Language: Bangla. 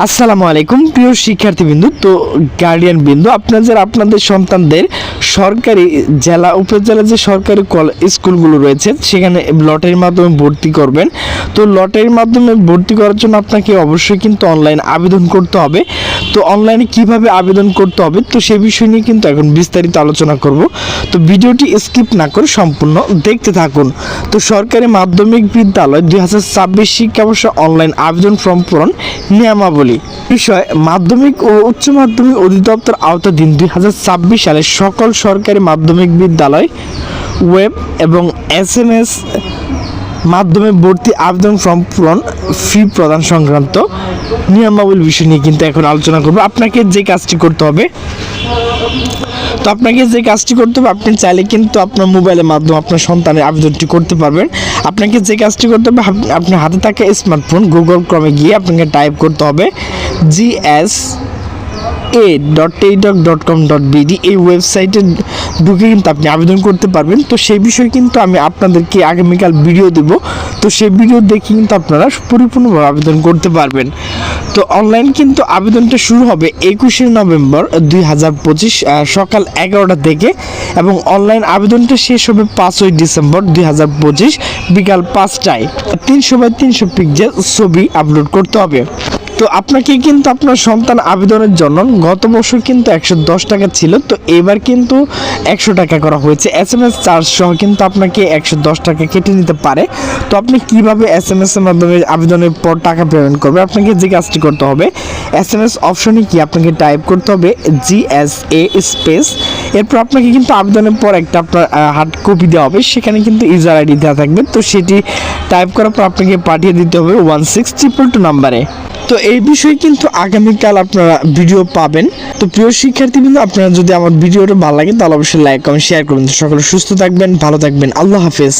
আসসালামু আলাইকুম প্রিয় শিক্ষার্থীবৃন্দ তো গার্ডিয়ান বিন্দু আপনারা যারা আপনাদের সন্তানদের সরকারি জেলা, উপজেলা যে সরকারি কল- স্কুলগুলো রয়েছে, সেখানে লটারির মাধ্যমে ভর্তি করবেন। তো লটারির মাধ্যমে ভর্তি করার জন্য আপনাকে অবশ্যই কিন্তু অনলাইন আবেদন করতে হবে। তো অনলাইনে কীভাবে আবেদন করতে হবে, তো সে বিষয় নিয়ে কিন্তু এখন বিস্তারিত আলোচনা করব। তো ভিডিওটি স্কিপ না করে সম্পূর্ণ দেখতে থাকুন। তো সরকারি মাধ্যমিক বিদ্যালয় দুই হাজার ছাব্বিশ শিক্ষাবর্ষ অনলাইন আবেদন ফর্ম পূরণ নিয়মাবলী। বিষয়, মাধ্যমিক ও উচ্চ মাধ্যমিক অধিদপ্তর আওতাধীন দুই হাজার ছাব্বিশ সালে সকল সরকারি মাধ্যমিক বিদ্যালয়, ওয়েব এবং এস এম এস মাধ্যমে ভর্তি আবেদন ফর্ম পূরণ, ফি প্রদান সংক্রান্ত নিয়মাবলী বিষয় নিয়ে কিন্তু এখন আলোচনা করব। আপনাকে যে কাজটি করতে হবে, তো আপনাকে যে কাজটি করতে হবে, আপনি চাইলে কিন্তু আপনার মোবাইলের মাধ্যমে আপনার সন্তানের আবেদনটি করতে পারবেন। আপনাকে যে কাজটি করতে হবে আপ- আপনার হাতে থাকা স্মার্টফোন গুগল ক্রমে গিয়ে আপনাকে টাইপ করতে হবে GS A dot teletalk dot com dot BD এই ওয়েবসাইটে ঢুকে কিন্তু আপনি আবেদন করতে পারবেন। তো সেই বিষয়ে কিন্তু আমি আপনাদেরকে আগামীকাল ভিডিও দেব। তো সেই ভিডিও দেখে কিন্তু আপনারা পরিপূর্ণভাবে আবেদন করতে পারবেন। তো অনলাইন কিন্তু আবেদনটা শুরু হবে একুশে নভেম্বর দুই হাজার পঁচিশ সকাল এগারোটা থেকে এবং অনলাইন আবেদনটা শেষ হবে পাঁচই ডিসেম্বর দুই হাজার পঁচিশ, বিকাল পাঁচটায়। তিনশো বাই তিনশো পিক্সেল ছবি আপলোড করতে হবে। তো আপনাকে কিন্তু আপনার সন্তান আবেদনের জন্য গত বছর কিন্তু একশো দশ টাকা ছিল, তো এবার কিন্তু একশো টাকা করা হয়েছে। এস এম এস চার্জ সহ কিন্তু আপনাকে একশো দশ টাকা কেটে নিতে পারে। তো আপনি কীভাবে এস এম এস এর মাধ্যমে আবেদনের পর টাকা পেমেন্ট করবে? আপনাকে যে কাজটি করতে হবে, এস এম এস অপশনে কি আপনাকে টাইপ করতে হবে, জি এস এ স্পেস এরপর আপনাকে কিন্তু আবেদনের পর একটা আপনার হার্ড কপি দেওয়া হবে। সেখানে কিন্তু ইউজার আইডি দেওয়া থাকবে। তো সেটি টাইপ করার পর আপনাকে পাঠিয়ে দিতে হবে ওয়ান সিক্স ট্রিপল টু নাম্বারে তো এই বিষয়ে কিন্তু আগামীকাল আপনারা ভিডিও পাবেন। তো প্রিয় শিক্ষার্থীবৃন্দ, আপনারা যদি আমার ভিডিওটা ভালো লাগে, তাহলে অবশ্যই লাইক কমেন্ট শেয়ার করবেন। সকলে সুস্থ থাকবেন, ভালো থাকবেন। আল্লাহ হাফেজ।